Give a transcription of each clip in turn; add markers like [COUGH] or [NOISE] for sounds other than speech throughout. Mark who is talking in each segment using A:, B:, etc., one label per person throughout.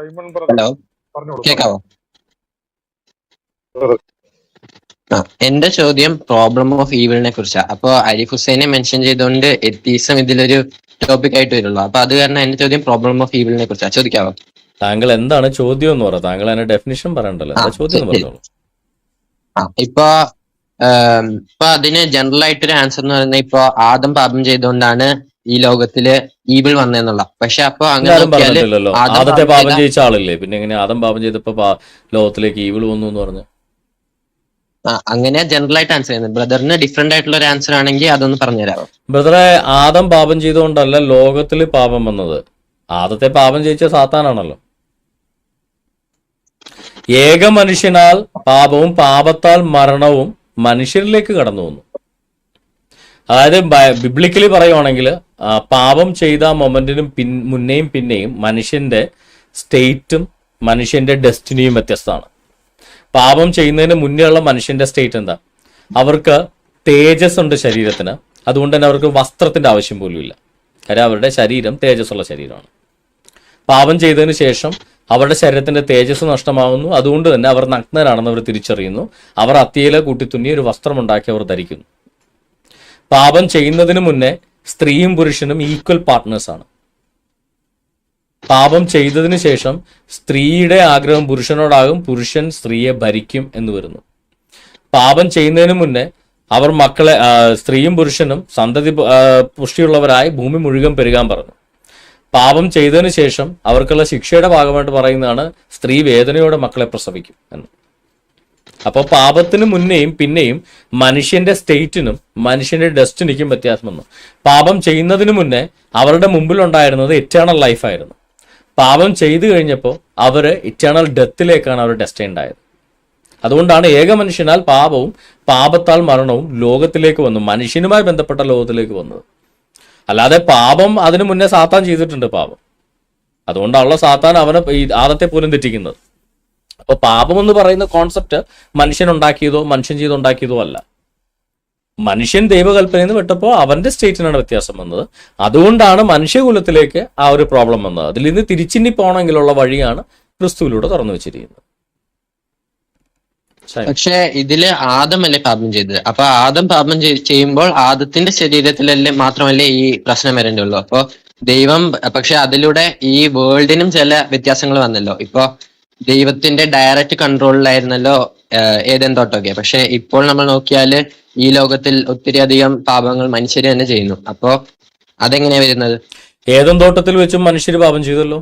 A: Simon
B: hello കേക്കാവോ. ആ എന്റെ ചോദ്യം പ്രോബ്ലം ഓഫ് ഈവിളിനെ കുറിച്ചാ. അപ്പൊ അരിഫ് ഹുസൈനെ മെൻഷൻ ചെയ്തുകൊണ്ട് എത്തീസം ഇതിലൊരു ടോപ്പിക് ആയിട്ട് വരുള്ളൂ. അപ്പൊ അത് കാരണം എന്റെ ചോദ്യം പ്രോബ്ലം ഓഫ് ഈവിളിനെ കുറിച്ചാ. ചോദിക്കാവോ?
C: താങ്കൾ എന്താണ് ചോദ്യം എന്ന് പറ. താങ്കൾ അതിന്റെ ഡെഫിനിഷൻ പറയണ്ടല്ലോ.
B: ആ,
C: ചോദ്യം പറഞ്ഞോളൂ.
B: ആ ഇപ്പൊ ഇപ്പൊ അതിന് ജനറൽ ആയിട്ടൊരു ആൻസർ എന്ന് പറയുന്നത് ഇപ്പൊ ആദം പാപം ചെയ്തുകൊണ്ടാണ് ഈ ലോകത്തിൽ ഈബിൾ വന്നെന്നുള്ള. പക്ഷെ അപ്പൊ അങ്ങനെ
C: ആരും
B: നോക്കിയാൽ
C: പറഞ്ഞിട്ടില്ലല്ലോ.
B: ആദം
C: ആദ്യത്തെ
B: പാപം
C: ചെയ്യിച്ച ആളില്ലേ? പിന്നെ എങ്ങനെ ആദം പാപം ചെയ്തപ്പോ ലോകത്തിലേക്ക് ഈബിൾ വന്നു എന്ന് പറഞ്ഞു?
B: അങ്ങനെ ജനറൽ ആയിട്ട് ആൻസർ ചെയ്യുന്നത്. ബ്രദറിന് ഡിഫറെന്റ് ആയിട്ടുള്ള ഒരു ആൻസർ ആണെങ്കിൽ അതൊന്ന് പറഞ്ഞുതരാമോ
C: ബ്രദറെ ആദം പാപം ചെയ്തുകൊണ്ടല്ല ലോകത്തിൽ പാപം വന്നത്. ആദത്തെ പാപം ചെയ്യിച്ച സാത്താനാണല്ലോ. ഏക മനുഷ്യനാൽ പാപവും പാപത്താൽ മരണവും മനുഷ്യരിലേക്ക് കടന്നു വന്നു. അതായത് ബിബ്ലിക്കലി പറയുവാണെങ്കിൽ പാപം ചെയ്ത മൊമെന്റിനും പിൻ മുന്നേയും പിന്നെയും മനുഷ്യന്റെ സ്റ്റേറ്റും മനുഷ്യന്റെ ഡെസ്റ്റിനിയും വ്യത്യസ്തമാണ്. പാപം ചെയ്യുന്നതിന് മുന്നേ ഉള്ള മനുഷ്യന്റെ സ്റ്റേറ്റ് എന്താ? അവർക്ക് തേജസ് ഉണ്ട് ശരീരത്തിന്. അതുകൊണ്ട് തന്നെ അവർക്ക് വസ്ത്രത്തിന്റെ ആവശ്യം പോലും ഇല്ല. കാര്യം അവരുടെ ശരീരം തേജസ്സുള്ള ശരീരമാണ്. പാപം ചെയ്തതിന് ശേഷം അവരുടെ ശരീരത്തിന്റെ തേജസ് നഷ്ടമാകുന്നു അതുകൊണ്ട് തന്നെ അവർ നഗ്നരാണെന്ന് അവർ തിരിച്ചറിയുന്നു. അവർ അത്തിയില കൂട്ടിത്തുന്നി ഒരു വസ്ത്രം ഉണ്ടാക്കി അവർ ധരിക്കുന്നു. പാപം ചെയ്യുന്നതിന് മുന്നേ സ്ത്രീയും പുരുഷനും ഈക്വൽ പാർട്ട്നേഴ്സാണ് പാപം ചെയ്തതിന് ശേഷം സ്ത്രീയുടെ ആഗ്രഹം പുരുഷനോടാകും പുരുഷൻ സ്ത്രീയെ ഭരിക്കും എന്ന് വരുന്നു. പാപം ചെയ്യുന്നതിന് മുന്നേ അവർ മക്കളെ സ്ത്രീയും പുരുഷനും സന്തതി പുഷ്ടിയുള്ളവരായി ഭൂമി മുഴുവൻ പെരുകാൻ പറഞ്ഞു. പാപം ചെയ്തതിന് ശേഷം അവർക്കുള്ള ശിക്ഷയുടെ ഭാഗമായിട്ട് പറയുന്നതാണ് സ്ത്രീ വേദനയോടെ മക്കളെ പ്രസവിക്കും എന്ന്. അപ്പോൾ പാപത്തിന് മുന്നേയും പിന്നെയും മനുഷ്യന്റെ സ്റ്റേറ്റിനും മനുഷ്യന്റെ ഡെസ്റ്റിനിക്കും വ്യത്യാസം വന്നു. പാപം ചെയ്യുന്നതിന് മുന്നേ അവരുടെ മുമ്പിലുണ്ടായിരുന്നത് ഇറ്റേണൽ ലൈഫായിരുന്നു പാപം ചെയ്തു കഴിഞ്ഞപ്പോൾ അവർ ഇറ്റേണൽ ഡെത്തിലേക്കാണ് അവർ ഡെസ്റ്റൈൻഡ് ആയത് അതുകൊണ്ടാണ് ഏക മനുഷ്യനാൽ പാപവും പാപത്താൽ മരണവും ലോകത്തിലേക്ക് വന്നു മനുഷ്യനുമായി ബന്ധപ്പെട്ട ലോകത്തിലേക്ക് വന്നത്. അല്ലാതെ പാപം അതിനു മുന്നേ സാത്താൻ ചെയ്തിട്ടുണ്ട് പാപം. അതുകൊണ്ടാണല്ലോ സാത്താൻ അവനെ ഈ ആദത്തെ പോലും തെറ്റിക്കുന്നത്. അപ്പൊ പാപം എന്ന് പറയുന്ന കോൺസെപ്റ്റ് മനുഷ്യൻ ഉണ്ടാക്കിയതോ മനുഷ്യൻ ചെയ്തുണ്ടാക്കിയതോ അല്ല. മനുഷ്യൻ ദൈവകൽപ്പനയിൽ നിന്ന് വിട്ടപ്പോൾ അവന്റെ സ്റ്റേറ്റിനാണ് വ്യത്യാസം വന്നത്. അതുകൊണ്ടാണ് മനുഷ്യകുലത്തിലേക്ക് ആ ഒരു പ്രോബ്ലം വന്നത്. അതിൽ നിന്ന് തിരിച്ചിന്നി പോകണമെങ്കിലുള്ള വഴിയാണ് ക്രിസ്തുവിലൂടെ തുറന്നു വെച്ചിരിക്കുന്നത്.
B: പക്ഷേ ഇതിൽ ആദമല്ലേ പാപം ചെയ്തത്? അപ്പൊ ആദം പാപം ചെയ്യുമ്പോൾ ആദത്തിന്റെ ശരീരത്തിലല്ലേ മാത്രമല്ലേ ഈ പ്രശ്നം വരേണ്ടുള്ളൂ അപ്പൊ ദൈവം പക്ഷെ അതിലൂടെ ഈ വേൾഡിനും ചില വ്യത്യാസങ്ങൾ വന്നല്ലോ. ഇപ്പൊ ദൈവത്തിന്റെ ഡയറക്റ്റ് കൺട്രോളിലായിരുന്നല്ലോ ഏതെൻ തോട്ടൊക്കെ. പക്ഷെ ഇപ്പോൾ നമ്മൾ നോക്കിയാൽ ഈ ലോകത്തിൽ ഒത്തിരി അധികം പാപങ്ങൾ മനുഷ്യർ തന്നെ ചെയ്യുന്നു. അപ്പോ അതെങ്ങനെയാ വരുന്നത്?
C: ഏതും തോട്ടത്തിൽ വെച്ചും മനുഷ്യർ പാപം ചെയ്തല്ലോ?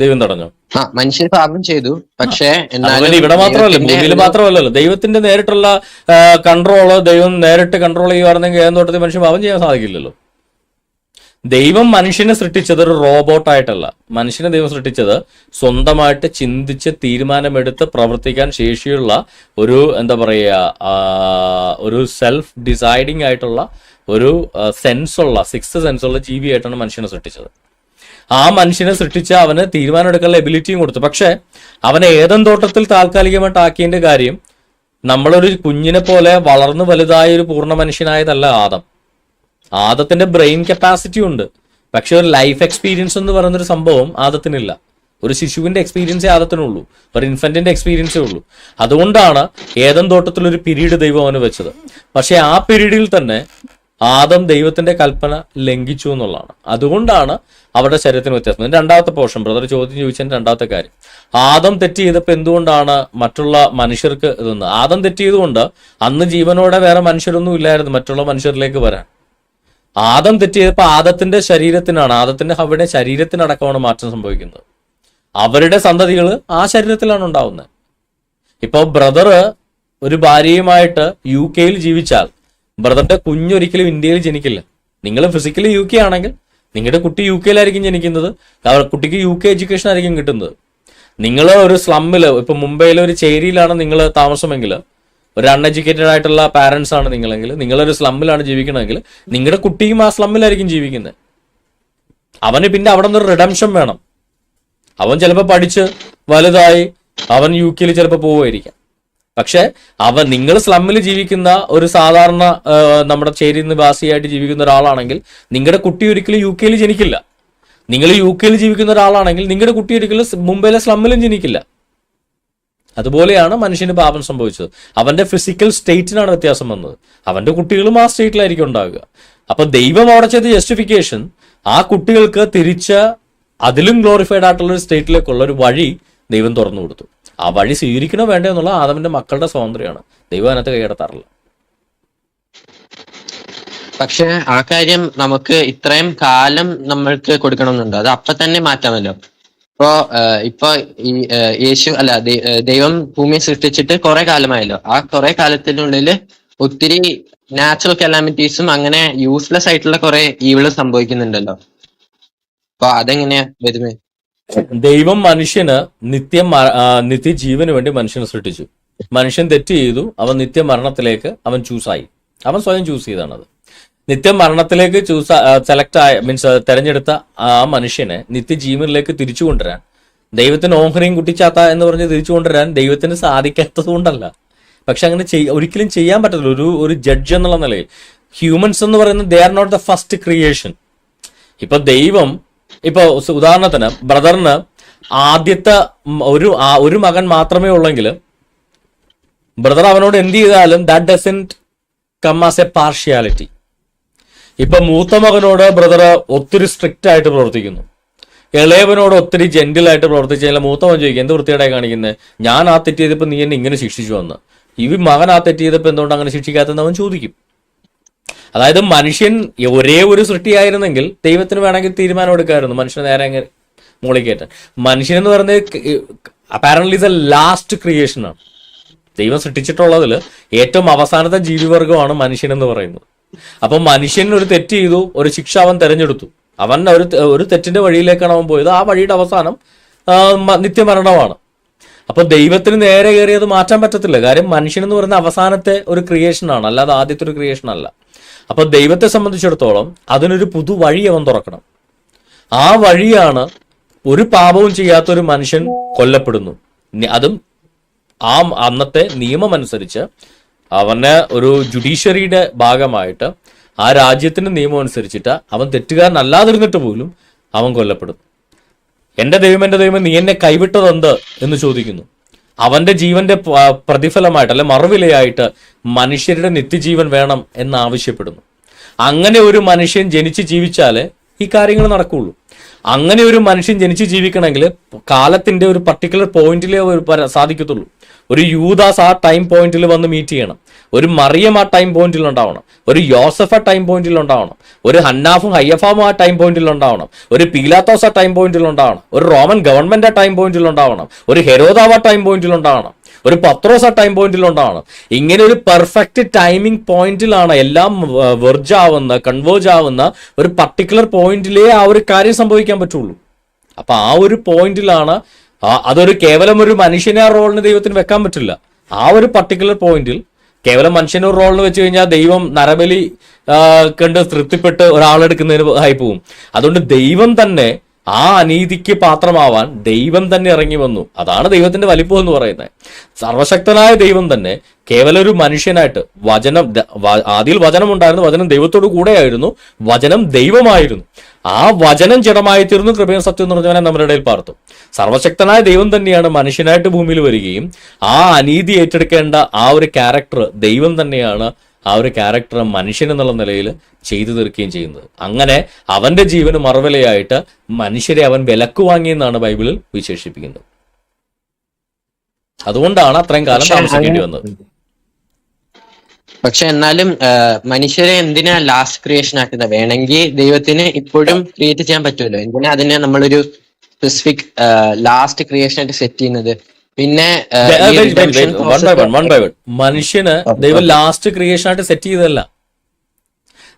C: ദൈവം തടഞ്ഞു?
B: ആ മനുഷ്യർ പാപം ചെയ്തു. പക്ഷേ
C: എന്നാലും ഇവിടെ മാത്രമല്ല ഭൂമിയിൽ മാത്രമല്ലല്ലോ. ദൈവത്തിന്റെ നേരിട്ടുള്ള കൺട്രോൾ ദൈവം നേരിട്ട് കൺട്രോൾ ചെയ്യുവാണെങ്കിൽ ഏതും തോട്ടത്തിൽ മനുഷ്യൻ പാപം ചെയ്യാൻ സാധിക്കില്ലല്ലോ. ദൈവം മനുഷ്യനെ സൃഷ്ടിച്ചത് ഒരു റോബോട്ടായിട്ടല്ല മനുഷ്യനെ ദൈവം സൃഷ്ടിച്ചത് സ്വന്തമായിട്ട് ചിന്തിച്ച് തീരുമാനമെടുത്ത് പ്രവർത്തിക്കാൻ ശേഷിയുള്ള ഒരു എന്താ പറയുക ഒരു സെൽഫ് ഡിസൈഡിങ് ആയിട്ടുള്ള ഒരു സെൻസുള്ള സിക്സ് സെൻസുള്ള ജീവിയായിട്ടാണ് മനുഷ്യനെ സൃഷ്ടിച്ചത്. ആ മനുഷ്യനെ സൃഷ്ടിച്ച അവന് തീരുമാനമെടുക്കാനുള്ള എബിലിറ്റിയും കൊടുത്തു. പക്ഷേ അവനെ ഏതൻ തോട്ടത്തിൽ താൽക്കാലികമായിട്ട് ആക്കിയതിന്റെ കാര്യം നമ്മളൊരു കുഞ്ഞിനെ പോലെ വളർന്നു വലുതായ ഒരു പൂർണ മനുഷ്യനായതല്ല ആദം. ആദത്തിന്റെ ബ്രെയിൻ കപ്പാസിറ്റി ഉണ്ട്. പക്ഷെ ഒരു ലൈഫ് എക്സ്പീരിയൻസ് എന്ന് പറയുന്നൊരു സംഭവം ആദത്തിനില്ല. ഒരു ശിശുവിന്റെ എക്സ്പീരിയൻസേ ആദത്തിനുള്ളൂ. ഒരു ഇൻഫന്റിന്റെ എക്സ്പീരിയൻസേ ഉള്ളൂ. അതുകൊണ്ടാണ് ഏതം തോട്ടത്തിൽ ഒരു പിരീഡ് ദൈവം അവന് വെച്ചത്. പക്ഷെ ആ പിരീഡിൽ തന്നെ ആദം ദൈവത്തിന്റെ കൽപ്പന ലംഘിച്ചു എന്നുള്ളതാണ്. അതുകൊണ്ടാണ് അവരുടെ ശരീരത്തിന് വ്യത്യാസം. രണ്ടാമത്തെ പോർഷൻ ബ്രദർ ചോദ്യം ചോദിച്ചതിന്റെ രണ്ടാമത്തെ കാര്യം. ആദം തെറ്റ് ചെയ്തപ്പോൾ എന്തുകൊണ്ടാണ് മറ്റുള്ള മനുഷ്യർക്ക് ഇതെന്ന്? ആദം തെറ്റ് ചെയ്തുകൊണ്ട് അന്ന് ജീവനോടെ വേറെ മനുഷ്യരൊന്നും ഇല്ലായിരുന്നു. മറ്റുള്ള മനുഷ്യരിലേക്ക് വരാൻ. ആദം തെറ്റ് ചെയ്തപ്പോൾ ആദത്തിന്റെ ശരീരത്തിനാണ് ആദത്തിന്റെ ഹവയുടെ ശരീരത്തിനടക്കമാണ് മാറ്റം സംഭവിക്കുന്നത്. അവരുടെ സന്തതികൾ ആ ശരീരത്തിലാണ് ഉണ്ടാവുന്നത്. ഇപ്പോൾ ബ്രദർ ഒരു ഭാര്യയുമായിട്ട് യു കെയിൽ ജീവിച്ചാൽ ബ്രദറിന്റെ കുഞ്ഞൊരിക്കലും ഇന്ത്യയിൽ ജനിക്കില്ല. നിങ്ങൾ ഫിസിക്കലി യു കെ ആണെങ്കിൽ നിങ്ങളുടെ കുട്ടി യു കെയിലായിരിക്കും ജനിക്കുന്നത് കുട്ടിക്ക് യു കെ എഡ്യൂക്കേഷൻ ആയിരിക്കും കിട്ടുന്നത്. നിങ്ങൾ ഒരു സ്ലമ്മിൽ ഇപ്പൊ മുംബൈയിലെ ഒരു ചേരിയിലാണ് നിങ്ങൾ താമസമെങ്കിൽ ഒരു അൺഎഡ്യൂക്കേറ്റഡ് ആയിട്ടുള്ള പാരന്റ്സ് ആണ് നിങ്ങളെങ്കിൽ നിങ്ങളൊരു സ്ലമ്മിലാണ് ജീവിക്കണമെങ്കിൽ നിങ്ങളുടെ കുട്ടിയും ആ സ്ലമ്മിലായിരിക്കും ജീവിക്കുന്നത് അവന് പിന്നെ അവിടെ നിന്ന് റിഡംഷൻ വേണം. അവൻ ചിലപ്പോൾ പഠിച്ച് വലുതായി അവൻ യു കെയിൽ ചിലപ്പോൾ പോവുമായിരിക്കാം. പക്ഷെ അവൻ നിങ്ങൾ സ്ലമ്മിൽ ജീവിക്കുന്ന ഒരു സാധാരണ നമ്മുടെ ചേരി നിവാസിയായിട്ട് ജീവിക്കുന്ന ഒരാളാണെങ്കിൽ നിങ്ങളുടെ കുട്ടി ഒരിക്കലും യു കെയിൽ ജനിക്കില്ല. നിങ്ങൾ യു കെയിൽ ജീവിക്കുന്ന ഒരാളാണെങ്കിൽ നിങ്ങളുടെ കുട്ടി ഒരിക്കലും മുംബൈയിലെ സ്ലമ്മിലും ജനിക്കില്ല. അതുപോലെയാണ് മനുഷ്യന് പാപം സംഭവിച്ചത്. അവന്റെ ഫിസിക്കൽ സ്റ്റേറ്റിനാണ് വ്യത്യാസം വന്നത്. അവന്റെ കുട്ടികളും ആ സ്റ്റേറ്റിലായിരിക്കും ഉണ്ടാകുക അപ്പൊ ദൈവം അവിടെ ചെയ്ത ജസ്റ്റിഫിക്കേഷൻ ആ കുട്ടികൾക്ക് തിരിച്ച അതിലും ഗ്ലോറിഫൈഡ് ആയിട്ടുള്ള ഒരു സ്റ്റേറ്റിലേക്കുള്ള ഒരു വഴി ദൈവം തുറന്നു കൊടുത്തു. ആ വഴി സ്വീകരിക്കണോ വേണ്ടോ എന്നുള്ള ആദമിന്റെ മക്കളുടെ സ്വാതന്ത്ര്യമാണ്. ദൈവം അതിനകത്ത് കൈയടത്താറില്ല
B: പക്ഷെ ആ കാര്യം നമുക്ക് ഇത്രയും കാലം നമ്മൾക്ക് കൊടുക്കണമെന്നുണ്ട്. അത് അപ്പൊ തന്നെ മാറ്റാമല്ലോ. ഇപ്പോ ഇപ്പൊ ഈ യേശു അല്ല ദൈവം ഭൂമിയെ സൃഷ്ടിച്ചിട്ട് കുറെ കാലമായല്ലോ. ആ കുറെ കാലത്തിനുള്ളിൽ ഒത്തിരി നാച്ചുറൽ കലാമിറ്റീസും അങ്ങനെ യൂസ്ലെസ് ആയിട്ടുള്ള കുറെ ഈവിൾ സംഭവിക്കുന്നുണ്ടല്ലോ. അപ്പൊ അതെങ്ങനെയാ വരുന്നത്
C: ദൈവം മനുഷ്യന് നിത്യം നിത്യജീവന് വേണ്ടി മനുഷ്യനെ സൃഷ്ടിച്ചു. മനുഷ്യൻ തെറ്റ് ചെയ്തു അവൻ നിത്യമരണത്തിലേക്ക് അവൻ ചൂസായി അവൻ സ്വയം ചൂസ് ചെയ്താണത്. നിത്യമരണത്തിലേക്ക് ചൂസ് സെലക്ട് ആയ മീൻസ് തെരഞ്ഞെടുത്ത ആ മനുഷ്യനെ നിത്യജീവനിലേക്ക് തിരിച്ചു കൊണ്ടുവരാൻ. ദൈവത്തിന് ഓഹരിയും കുട്ടിച്ചാത്ത എന്ന് പറഞ്ഞ് തിരിച്ചു കൊണ്ടുവരാൻ ദൈവത്തിന് സാധിക്കാത്തത് കൊണ്ടല്ല പക്ഷെ അങ്ങനെ ഒരിക്കലും ചെയ്യാൻ പറ്റത്തില്ല. ഒരു ഒരു ജഡ്ജ് എന്നുള്ള നിലയിൽ. ഹ്യൂമൻസ് എന്ന് പറയുന്നത് they are not the first creation ഇപ്പൊ ദൈവം ഇപ്പൊ ഉദാഹരണത്തിന് ബ്രദറിന് ആദ്യത്തെ ഒരു ഒരു മകൻ മാത്രമേ ഉള്ളെങ്കിൽ ബ്രദർ അവനോട് എന്ത് ചെയ്താലും that doesn't come as a partiality ഇപ്പൊ മൂത്ത മകനോട് ബ്രദർ ഒത്തിരി സ്ട്രിക്റ്റ് ആയിട്ട് പ്രവർത്തിക്കുന്നു. ഇളയവനോട് ഒത്തിരി ജെന്റിലായിട്ട് പ്രവർത്തിച്ചു കഴിഞ്ഞാൽ മൂത്തവൻ ചോദിക്കും എന്ത് വൃത്തിയായിട്ടാണ് കാണിക്കുന്നത് ഞാൻ ആ തെറ്റ് നീ എന്നെ ഇങ്ങനെ ശിക്ഷിച്ചു വന്ന് ഈ മകൻ ആ തെറ്റ് എന്തുകൊണ്ട് അങ്ങനെ ശിക്ഷിക്കാത്തെന്ന് അവൻ ചോദിക്കും. അതായത് മനുഷ്യൻ ഒരേ ഒരു സൃഷ്ടിയായിരുന്നെങ്കിൽ ദൈവത്തിന് വേണമെങ്കിൽ തീരുമാനം എടുക്കാമായിരുന്നു. മനുഷ്യനെ നേരെ അങ്ങനെ മുകളിൽ കയറ്റാൻ. മനുഷ്യൻ എന്ന് പറയുന്നത് apparently is a last creation ആണ്. ദൈവം സൃഷ്ടിച്ചിട്ടുള്ളതിൽ ഏറ്റവും അവസാനത്തെ ജീവിവർഗമാണ് മനുഷ്യൻ എന്ന് പറയുന്നത്. അപ്പൊ മനുഷ്യൻ ഒരു തെറ്റ് ചെയ്തു ഒരു ശിക്ഷ അവൻ തെരഞ്ഞെടുത്തു. അവൻ ഒരു ഒരു തെറ്റിന്റെ വഴിയിലേക്കാണ് അവൻ പോയത്. ആ വഴിയുടെ അവസാനം നിത്യമരണമാണ്. അപ്പൊ ദൈവത്തിന് നേരെ കയറി അത് മാറ്റാൻ പറ്റത്തില്ല. കാര്യം മനുഷ്യൻ എന്ന് പറയുന്ന അവസാനത്തെ ഒരു ക്രിയേഷൻ ആണ്. അല്ലാതെ ആദ്യത്തെ ഒരു ക്രിയേഷൻ അല്ല. അപ്പൊ ദൈവത്തെ സംബന്ധിച്ചിടത്തോളം അതിനൊരു പുതു വഴി അവൻ തുറക്കണം. ആ വഴിയാണ് ഒരു പാപവും ചെയ്യാത്ത ഒരു മനുഷ്യൻ കൊല്ലപ്പെടുന്നു. അതും ആ അന്നത്തെ നിയമം അനുസരിച്ച് അവന് ഒരു ജുഡീഷ്യറിയുടെ ഭാഗമായിട്ട് ആ രാജ്യത്തിന്റെ നിയമം അനുസരിച്ചിട്ട് അവൻ തെറ്റുകാരനല്ലാതിരുന്നിട്ട് പോലും അവൻ കൊല്ലപ്പെടും. എന്റെ ദൈവം എന്റെ ദൈവം നീ എന്നെ കൈവിട്ടതെന്ത് എന്ന് ചോദിക്കുന്നു. അവന്റെ ജീവന്റെ പ്രതിഫലമായിട്ട് അല്ലെ മറുവിലയായിട്ട് മനുഷ്യരുടെ നിത്യജീവൻ വേണം എന്ന് ആവശ്യപ്പെടുന്നു. അങ്ങനെ ഒരു മനുഷ്യൻ ജനിച്ച് ജീവിച്ചാലേ ഈ കാര്യങ്ങൾ നടക്കുള്ളൂ. അങ്ങനെ ഒരു മനുഷ്യൻ ജനിച്ച് ജീവിക്കണമെങ്കിൽ കാലത്തിന്റെ ഒരു പർട്ടിക്കുലർ പോയിന്റിലേ ഒരു സാധിക്കത്തുള്ളൂ. ഒരു യൂദാസ് ആ ടൈം പോയിന്റിൽ വന്ന് മീറ്റ് ചെയ്യണം. ഒരു മറിയം ആ ടൈം പോയിന്റിൽ ഉണ്ടാവണം. ഒരു യോസഫ് ആ ടൈം പോയിന്റിൽ ഉണ്ടാവണം. ഒരു ഹന്നാഫും ഹയ്യഫാമും ആ ടൈം പോയിന്റിൽ ഉണ്ടാവണം. ഒരു പീലാത്തോസ് ആ ടൈം പോയിന്റിൽ ഉണ്ടാവണം. ഒരു റോമൻ ഗവൺമെന്റ് ആ ടൈം പോയിന്റിൽ ഉണ്ടാവണം. ഒരു ഹെരോദാവ് ആ ടൈം പോയിന്റിൽ ഉണ്ടാവണം. ഒരു പത്രോസ് ടൈം പോയിന്റിൽ ഉണ്ടാവണം ഇങ്ങനെ ഒരു പെർഫെക്റ്റ് ടൈമിംഗ് പോയിന്റിലാണ് എല്ലാം വെർജ് ആവുന്ന കൺവേർജ് ആവുന്ന ഒരു പർട്ടിക്കുലർ പോയിന്റിലേ ആ ഒരു കാര്യം സംഭവിക്കാൻ പറ്റുള്ളൂ. അപ്പൊ ആ ഒരു പോയിന്റിലാണ് അതൊരു കേവലം ഒരു മനുഷ്യനെ ആ റോളിന് ദൈവത്തിന് വെക്കാൻ പറ്റില്ല. ആ ഒരു പർട്ടിക്കുലർ പോയിന്റിൽ കേവലം മനുഷ്യനെ ഒരു റോളിൽ വെച്ച് കഴിഞ്ഞാൽ ദൈവം നരബലി കണ്ട് തൃപ്തിപ്പെട്ട് ഒരാളെടുക്കുന്നതിന് ആയി പോവും അതുകൊണ്ട് ദൈവം തന്നെ ആ അനീതിക്ക് പാത്രമാവാൻ ദൈവം തന്നെ ഇറങ്ങി വന്നു. അതാണ് ദൈവത്തിന്റെ വലിപ്പം എന്ന് പറയുന്നത്. സർവശക്തനായ ദൈവം തന്നെ കേവലൊരു ഒരു മനുഷ്യനായിട്ട് വചനം ആദ്യം വചനം ഉണ്ടായിരുന്നു വചനം ദൈവത്തോട് കൂടെയായിരുന്നു വചനം ദൈവമായിരുന്നു. ആ വചനം ജഡമായി തീർന്നു കൃപയും സത്യം പറഞ്ഞവനെ നമ്മുടെ ഇടയിൽ പാർത്തു. സർവശക്തനായ ദൈവം തന്നെയാണ് മനുഷ്യനായിട്ട് ഭൂമിയിൽ വരികയും ആ അനീതി ഏറ്റെടുക്കേണ്ട ആ ഒരു ക്യാരക്ടർ ദൈവം തന്നെയാണ് ആ ഒരു ക്യാരക്ടർ മനുഷ്യൻ എന്നുള്ള നിലയിൽ ചെയ്തു തീർക്കുകയും ചെയ്യുന്നത്. അങ്ങനെ അവന്റെ ജീവന് മറുവിലയായിട്ട് മനുഷ്യരെ അവൻ വിലക്ക് വാങ്ങിയെന്നാണ് ബൈബിളിൽ വിശേഷിപ്പിക്കുന്നത്. അതുകൊണ്ടാണ് അത്രയും കാലം താമസിക്കേണ്ടി വന്നത്.
B: പക്ഷെ എന്നാലും മനുഷ്യരെ എന്തിനാ ലാസ്റ്റ് ക്രിയേഷൻ ആക്കുന്നത്? വേണമെങ്കിൽ ദൈവത്തിന് ഇപ്പോഴും ക്രിയേറ്റ് ചെയ്യാൻ പറ്റുമല്ലോ എന്തിനാ അതിനെ നമ്മളൊരു സ്പെസിഫിക് ലാസ്റ്റ് ക്രിയേഷൻ ആയിട്ട് സെറ്റ് ചെയ്യുന്നത്? പിന്നെ ആ, ഈ redemption
C: one
B: by
C: one one by one മനുഷ്യന് ദൈവം ലാസ്റ്റ് ക്രിയേഷൻ ആയിട്ട് സെറ്റ് ചെയ്തതല്ല.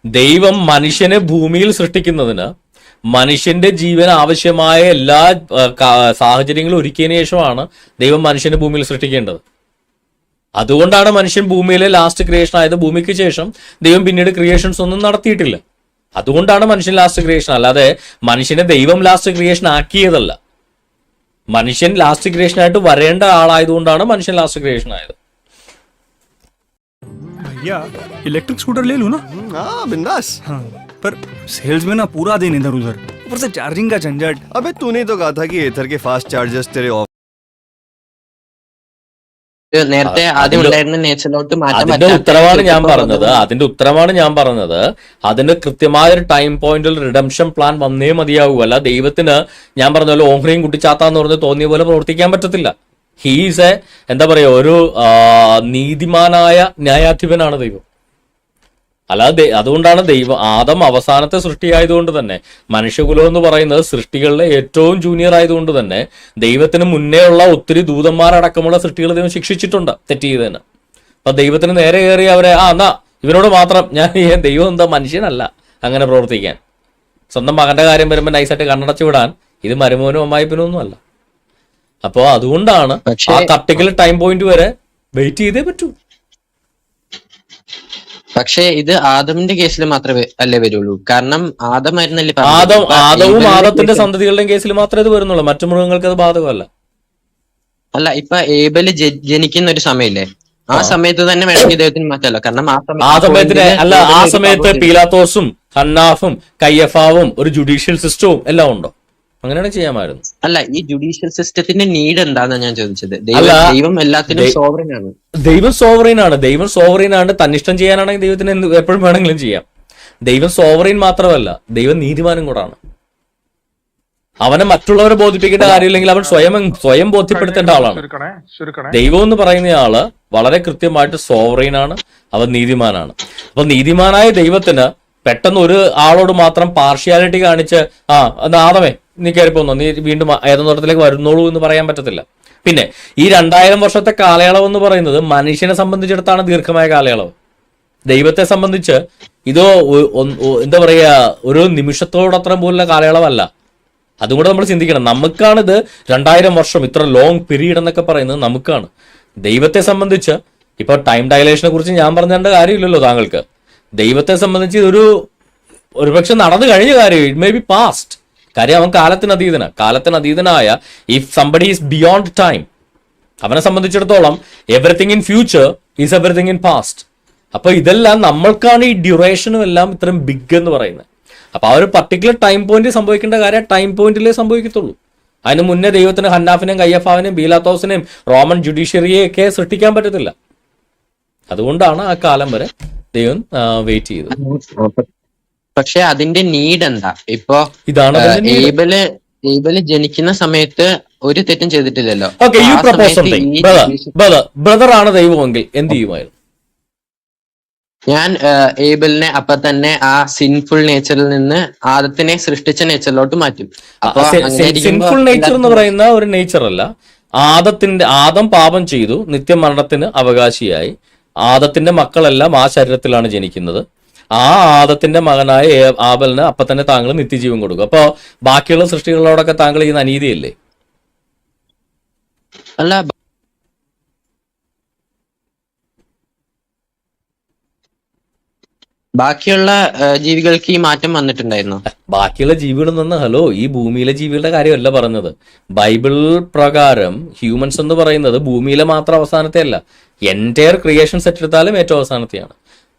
C: ദൈവം മനുഷ്യനെ ഭൂമിയിൽ സൃഷ്ടിക്കുന്നതിന് മനുഷ്യന്റെ ജീവന് ആവശ്യമായ എല്ലാ സാഹചര്യങ്ങളും ഒരുക്കിയതിനു ശേഷമാണ് ദൈവം മനുഷ്യനെ ഭൂമിയിൽ സൃഷ്ടിക്കേണ്ടത്. അതുകൊണ്ടാണ് മനുഷ്യൻ ഭൂമിയിലെ ലാസ്റ്റ് ക്രിയേഷൻ ആയത് ഭൂമിക്ക് ശേഷം ദൈവം പിന്നീട് ക്രിയേഷൻസ് ഒന്നും നടത്തിയിട്ടില്ല. അതുകൊണ്ടാണ് മനുഷ്യൻ ലാസ്റ്റ് ക്രിയേഷൻ അല്ലാതെ മനുഷ്യനെ ദൈവം ലാസ്റ്റ് ക്രിയേഷൻ ആക്കിയതല്ല. മനുഷ്യൻ ലാസ്റ്റ് ക്രിയേഷൻ ആയിട്ട് വരേണ്ട ആളായതുകൊണ്ടാണ് മനുഷ്യൻ ലാസ്റ്റ് ക്രിയേഷൻ ആയത്
A: भैया इलेक्ट्रिक स्कूटर ले लूँ ना
D: हाँ बिंदास
A: हाँ पर सेल्स में ना पूरा दिन इधर उधर ऊपर से चार्जिंग का झंझट
D: अबे तूने तो कहा था कि एथर के फास्ट चार्जर्स तेरे ऑफ
B: ഇത് നേരത്തെ ആദ്യം ഉണ്ടായിരുന്ന നേച്ചറിലോട്ട് മാറ്റാൻ
C: അതിന്റെ ഉത്തരവാണ് ഞാൻ പറഞ്ഞത്. അതിന്റെ ഉത്തരവാണ് ഞാൻ പറഞ്ഞത്. അതിന്റെ കൃത്യമായ ഒരു ടൈം പോയിന്റിൽ റിഡംഷൻ പ്ലാൻ വന്നേ മതിയാവൂ. അല്ല ദൈവത്തിന് ഞാൻ പറഞ്ഞ പോലെ ഓഹ്രിയും കുട്ടിച്ചാത്താന്ന് പറഞ്ഞ് തോന്നിയ പോലെ പ്രവർത്തിക്കാൻ പറ്റത്തില്ല. ഹീസ് എ എന്താ പറയാ ഒരു നീതിമാനായ ന്യായാധിപനാണ് ദൈവം. അല്ലാതെ അതുകൊണ്ടാണ് ദൈവം ആദം അവസാനത്തെ സൃഷ്ടിയായതുകൊണ്ട് തന്നെ മനുഷ്യകുലം എന്ന് പറയുന്നത് സൃഷ്ടികളിലെ ഏറ്റവും ജൂനിയർ ആയതുകൊണ്ട് തന്നെ ദൈവത്തിന് മുന്നേ ഉള്ള ഒത്തിരി ദൂതന്മാരടക്കമുള്ള സൃഷ്ടികൾ ദൈവം ശിക്ഷിച്ചിട്ടുണ്ട് തെറ്റ് ചെയ്തതിന്. അപ്പൊ ദൈവത്തിന് നേരെ കയറി അവരെ ആ എന്നാ ഇവനോട് മാത്രം ഞാൻ ഈ ദൈവം എന്താ മനുഷ്യനല്ല അങ്ങനെ പ്രവർത്തിക്കാൻ. സ്വന്തം മകന്റെ കാര്യം വരുമ്പോൾ നൈസായിട്ട് കണ്ണടച്ചു വിടാൻ ഇത് മരുമോനും അമ്മായിപ്പനും ഒന്നും അല്ല. അപ്പോൾ അതുകൊണ്ടാണ് ആ പർട്ടിക്കുലർ ടൈം പോയിന്റ് വരെ വെയിറ്റ് ചെയ്തേ പറ്റൂ.
B: പക്ഷേ ഇത് ആദമിന്റെ കേസിൽ മാത്രമേ അല്ലേ വരുള്ളൂ? കാരണം ആദമായിരുന്നല്ലേ ആയിരുന്നല്ലേ
C: ആദം ആദവും ആദത്തിന്റെ
B: കേസിൽ-
C: കേസിൽ മാത്രമേ ഇത് വരുന്നുള്ളൂ. മറ്റു മൃഗങ്ങൾക്ക് അത് ബാധകമല്ല.
B: അല്ല ഇപ്പൊ ഏബൽ ജനിക്കുന്ന ഒരു സമയമില്ലേ ആ സമയത്ത് തന്നെ വേണമെങ്കിൽ [COUGHS] ദൈവത്തിന് മാറ്റാലോ കാരണം ആ സമയം-
C: ആ
B: ആ
C: സമയത്തിന് അല്ല ആ സമയത്ത് പീലാത്തോസും ഹന്നാഫും കയ്യഫാവും ഒരു ജുഡീഷ്യൽ സിസ്റ്റവും എല്ലാം ഉണ്ടോ? അങ്ങനെയാണ് ചെയ്യാമായിരുന്നു.
B: അല്ല ഈ ജുഡീഷ്യൽ സിസ്റ്റത്തിന്റെ നീഡ് എന്താന്നാ ഞാൻ ചോദിച്ചത്? ദൈവം എല്ലാത്തിനും ആണ്.
C: ദൈവം സോവറിൻ ആണ്. ദൈവം സോവറിൻ ആണ്. തന്നിഷ്ടം ചെയ്യാനാണെങ്കിൽ ദൈവത്തിന് എന്ത് എപ്പോഴും വേണമെങ്കിലും ചെയ്യാം. ദൈവം സോവറിൻ മാത്രമല്ല ദൈവം നീതിമാനും കൂടാണ്. അവനെ മറ്റുള്ളവരെ ബോധിപ്പിക്കേണ്ട കാര്യമില്ലെങ്കിൽ അവൻ സ്വയം സ്വയം ബോധ്യപ്പെടുത്തേണ്ട ആളാണ്. ദൈവം എന്ന് പറയുന്ന ആൾ വളരെ കൃത്യമായിട്ട് സോവറിൻ ആണ്. അവൻ നീതിമാനാണ്. അപ്പൊ നീതിമാനായ ദൈവത്തിന് പെട്ടെന്ന് ഒരു ആളോട് മാത്രം പാർഷ്യാലിറ്റി കാണിച്ച് ആ ആദമേ നീ കയറിപ്പോന്നോ നീ വീണ്ടും ഏതെന്നോട്ടത്തിലേക്ക് വരുന്നോളൂ എന്ന് പറയാൻ പറ്റത്തില്ല. പിന്നെ ഈ രണ്ടായിരം വർഷത്തെ കാലയളവ് എന്ന് പറയുന്നത് മനുഷ്യനെ സംബന്ധിച്ചിടത്താണ് ദീർഘമായ കാലയളവ്. ദൈവത്തെ സംബന്ധിച്ച് ഇതോ എന്താ പറയാ ഒരു നിമിഷത്തോടത്രം പോലുള്ള കാലയളവല്ല. അതും കൂടെ നമ്മൾ ചിന്തിക്കണം. നമുക്കാണിത് രണ്ടായിരം വർഷം ഇത്ര ലോങ് പീരീഡ് എന്നൊക്കെ പറയുന്നത് നമുക്കാണ്. ദൈവത്തെ സംബന്ധിച്ച് ഇപ്പൊ ടൈം ഡയലേഷനെ കുറിച്ച് ഞാൻ പറഞ്ഞേണ്ട കാര്യമില്ലല്ലോ താങ്കൾക്ക്. ദൈവത്തെ സംബന്ധിച്ച് ഇതൊരു ഒരുപക്ഷെ നടന്നു കഴിഞ്ഞ കാര്യം ഇറ്റ് മേ ബി പാസ്റ്റ് കാര്യം അവൻ കാലത്തിന് അതീതന. കാലത്തിന് അതീതനായ if somebody is beyond time അവനെ സംബന്ധിച്ചിടത്തോളം everything in future is everything in past അപ്പൊ ഇതെല്ലാം നമ്മൾക്കാണ് ഈ ഡ്യൂറേഷനും എല്ലാം ഇത്രയും ബിഗ് എന്ന് പറയുന്നത്. അപ്പൊ ആ ഒരു പർട്ടിക്കുലർ ടൈം പോയിന്റ് സംഭവിക്കേണ്ട കാര്യം ടൈം പോയിന്റിലേ സംഭവിക്കത്തുള്ളൂ. അതിന് മുന്നേ ദൈവത്തിന് ഹന്നാഫിനെയും കയ്യഫാവിനെയും ബീലാത്തോസിനെയും റോമൻ ജുഡീഷ്യറിയെ ഒക്കെ സൃഷ്ടിക്കാൻ പറ്റത്തില്ല. അതുകൊണ്ടാണ് ആ കാലം വരെ ദൈവം വെയിറ്റ് ചെയ്തത്.
B: പക്ഷെ അതിന്റെ നീഡ് എന്താ ഇപ്പൊ ഏബൽ ഏബൽ ജനിക്കുന്ന സമയത്ത് ഒരു തെറ്റും ചെയ്തിട്ടില്ലല്ലോ.
C: ബ്രദർ ആണ് ദൈവമെങ്കിൽ എന്ത് ചെയ്യുമായിരുന്നു?
B: ഞാൻ ഏബിളിനെ ഏബലിനെ അപ്പൊ തന്നെ ആ സിൻഫുൾ നേച്ചറിൽ നിന്ന് ആദത്തിനെ സൃഷ്ടിച്ച നേച്ചറിലോട്ട് മാറ്റും. അപ്പൊ
C: സിൻഫുൾ നേച്ചർ എന്ന് പറയുന്ന ഒരു നേച്ചർ അല്ല. ആദത്തിന്റെ ആദം പാപം ചെയ്തു നിത്യമരണത്തിന് അവകാശിയായി. ആദത്തിന്റെ മക്കളെല്ലാം ആ ശരീരത്തിലാണ് ജനിക്കുന്നത്. ആ ആദത്തിന്റെ മകനായ ആബലിന് അപ്പൊ തന്നെ താങ്കൾ നിത്യജീവൻ കൊടുക്കും. അപ്പൊ ബാക്കിയുള്ള സൃഷ്ടികളോടൊക്കെ താങ്കൾ ചെയ്യുന്ന അനീതിയല്ലേ?
B: അല്ല ബാക്കിയുള്ള ജീവികൾക്ക് ഈ മാറ്റം വന്നിട്ടുണ്ടായിരുന്നു?
C: ബാക്കിയുള്ള ജീവികൾ നിന്ന് ഹലോ ഈ ഭൂമിയിലെ ജീവികളുടെ കാര്യമല്ല പറഞ്ഞത്. ബൈബിൾ പ്രകാരം ഹ്യൂമൻസ് എന്ന് പറയുന്നത് ഭൂമിയിലെ മാത്രം അവസാനത്തെ അല്ല. എന്റയർ ക്രിയേഷൻ സെറ്റ് എടുത്താലും ഏറ്റവും അവസാനത്തെയാണ്.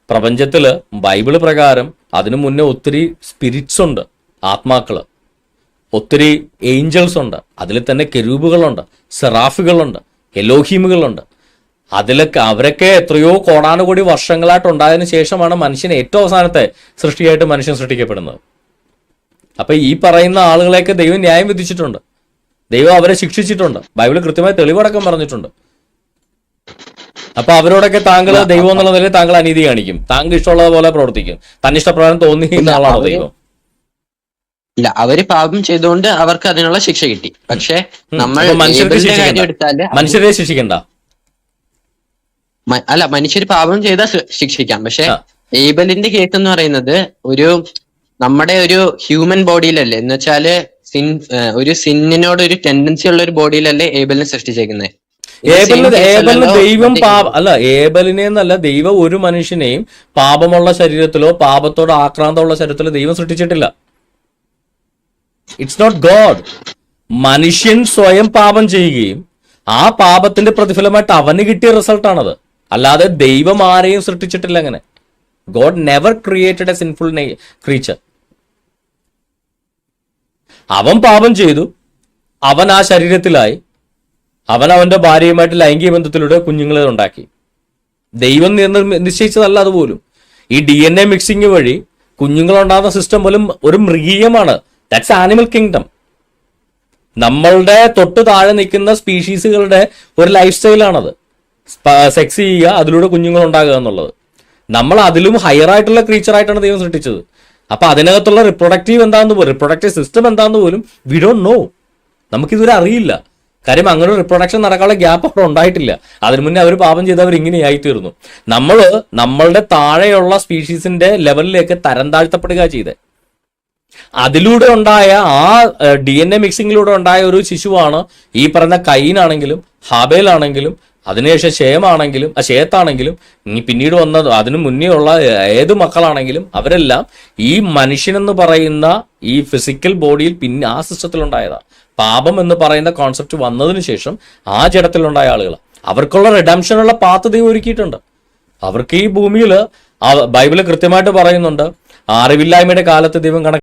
C: പ്രപഞ്ചത്തിൽ ബൈബിൾ പ്രകാരം അതിനു മുന്നേ ഒത്തിരി സ്പിരിറ്റ്സ് ഉണ്ട് ആത്മാക്കൾ ഒത്തിരി ഏഞ്ചൽസ് ഉണ്ട് അതിൽ തന്നെ കെരൂബുകളുണ്ട് സെറാഫുകളുണ്ട് എലോഹീമുകളുണ്ട്. അതിലൊക്കെ അവരൊക്കെ എത്രയോ കോടാനുകൂടി വർഷങ്ങളായിട്ട് ഉണ്ടായതിനു ശേഷമാണ് മനുഷ്യൻ ഏറ്റവും അവസാനത്തെ സൃഷ്ടിയായിട്ട് മനുഷ്യൻ സൃഷ്ടിക്കപ്പെടുന്നത്. അപ്പൊ ഈ പറയുന്ന ആളുകളെയൊക്കെ ദൈവം ന്യായം വിധിച്ചിട്ടുണ്ട്. ദൈവം അവരെ ശിക്ഷിച്ചിട്ടുണ്ട്. ബൈബിൾ കൃത്യമായി തെളിവടക്കം പറഞ്ഞിട്ടുണ്ട്. അപ്പൊ അവരോടൊക്കെ താങ്കൾ ദൈവം എന്നുള്ള നിലയിൽ താങ്കൾ അനീതി കാണിക്കും. താങ്കൾ ഇഷ്ടമുള്ളത് പോലെ പ്രവർത്തിക്കും. തന്നിഷ്ടപ്രകാരം തോന്നിക്കുന്ന ആളാണോ ദൈവം?
B: ഇല്ല അവർ പാപം ചെയ്തുകൊണ്ട് അവർക്ക് അതിനുള്ള ശിക്ഷ കിട്ടി. പക്ഷെ നമ്മൾ
C: മനുഷ്യരെ ശിക്ഷിക്കണ്ട.
B: അല്ല മനുഷ്യർ പാപം ചെയ്താൽ ശിക്ഷിക്കാം. പക്ഷെ ഏബലിന്റെ കേസ് എന്ന് പറയുന്നത് ഒരു നമ്മുടെ ഒരു ഹ്യൂമൻ ബോഡിയിലല്ലേ? എന്ന് വെച്ചാൽ സിൻ ഒരു സിന്നിനോട് ഒരു ടെൻഡൻസി ഉള്ള ഒരു ബോഡിയിലല്ലേ ഏബലിനെ സൃഷ്ടിച്ചേക്കുന്നത്
C: ഏബലിന് ഏബലിന് ദൈവം പാപ അല്ല ഏബലിനെ എന്നല്ല ദൈവം ഒരു മനുഷ്യനെയും പാപമുള്ള ശരീരത്തിലോ പാപത്തോട് ആക്രാന്തമുള്ള ശരീരത്തിലോ ദൈവം സൃഷ്ടിച്ചിട്ടില്ല. ഇറ്റ്സ് നോട്ട് ഗോഡ് മനുഷ്യൻ സ്വയം പാപം ചെയ്യുകയും ആ പാപത്തിന്റെ പ്രതിഫലമായിട്ട് അവന് കിട്ടിയ റിസൾട്ടാണത് അല്ലാതെ ദൈവം ആരെയും സൃഷ്ടിച്ചിട്ടില്ല അങ്ങനെ. God never created a sinful creature അവൻ പാപം ചെയ്തു. അവൻ ആ ശരീരത്തിലായി. അവൻ അവന്റെ ഭാര്യയുമായിട്ട് ലൈംഗിക ബന്ധത്തിലൂടെ കുഞ്ഞുങ്ങളെ ഉണ്ടാക്കി. ദൈവം നിശ്ചയിച്ചതല്ല അതുപോലും. ഈ ഡി എൻ എ മിക്സിംഗ് വഴി കുഞ്ഞുങ്ങളുണ്ടാകുന്ന സിസ്റ്റം പോലും ഒരു മൃഗീയമാണ്. ദാറ്റ്സ് ആനിമൽ കിങ്ഡം നമ്മളുടെ തൊട്ട് താഴെ നിൽക്കുന്ന സ്പീഷീസുകളുടെ ഒരു ലൈഫ് സ്റ്റൈലാണത് സെക്സ് ചെയ്യുക അതിലൂടെ കുഞ്ഞുങ്ങൾ ഉണ്ടാകുക എന്നുള്ളത്. നമ്മൾ അതിലും ഹയർ ആയിട്ടുള്ള ക്രീച്ചർ ആയിട്ടാണ് ദൈവം സൃഷ്ടിച്ചത്. അപ്പൊ അതിനകത്തുള്ള റിപ്രൊഡക്റ്റീവ് എന്താണെന്ന് പോലും റിപ്രൊഡക്റ്റീവ് സിസ്റ്റം എന്താണെന്ന് പോലും വി ഡോണ്ട് നോ നമുക്കിതുവരെ അറിയില്ല. കാര്യം അങ്ങനെ റിപ്രൊഡക്ഷൻ നടക്കാനുള്ള ഗ്യാപ്പ് അവിടെ ഉണ്ടായിട്ടില്ല. അതിന് മുന്നേ അവർ പാപം ചെയ്തവർ ഇങ്ങനെയായി തീർന്നു നമ്മൾ നമ്മളുടെ താഴെയുള്ള സ്പീഷീസിന്റെ ലെവലിലേക്ക് തരം താഴ്ത്തപ്പെടുക ചെയ്തേ. അതിലൂടെ ഉണ്ടായ ആ ഡി എൻ എ മിക്സിങ്ങിലൂടെ ഉണ്ടായ ഒരു ശിശുവാണ് ഈ പറഞ്ഞ കൈനാണെങ്കിലും ഹാബേലാണെങ്കിലും അതിനുശേഷം ഷേമാണെങ്കിലും ആ ഷേത്താണെങ്കിലും ഇനി പിന്നീട് വന്ന അതിനു മുന്നേ ഉള്ള ഏത് മക്കളാണെങ്കിലും അവരെല്ലാം ഈ മനുഷ്യനെന്ന് പറയുന്ന ഈ ഫിസിക്കൽ ബോഡിയിൽ പിന്നെ ആ സിസ്റ്റത്തിൽ ഉണ്ടായതാ പാപം എന്ന് പറയുന്ന കോൺസെപ്റ്റ് വന്നതിന് ശേഷം ആ ജഡത്തിലുണ്ടായ ആളുകൾ അവർക്കുള്ള റിഡംഷനുള്ള പാത്ത് ദൈവം ഒരുക്കിയിട്ടുണ്ട്. അവർക്ക് ഈ ഭൂമിയിൽ ബൈബിൾ കൃത്യമായിട്ട് പറയുന്നുണ്ട് അറിവില്ലായ്മയുടെ കാലത്ത് ദൈവം കണക്ക്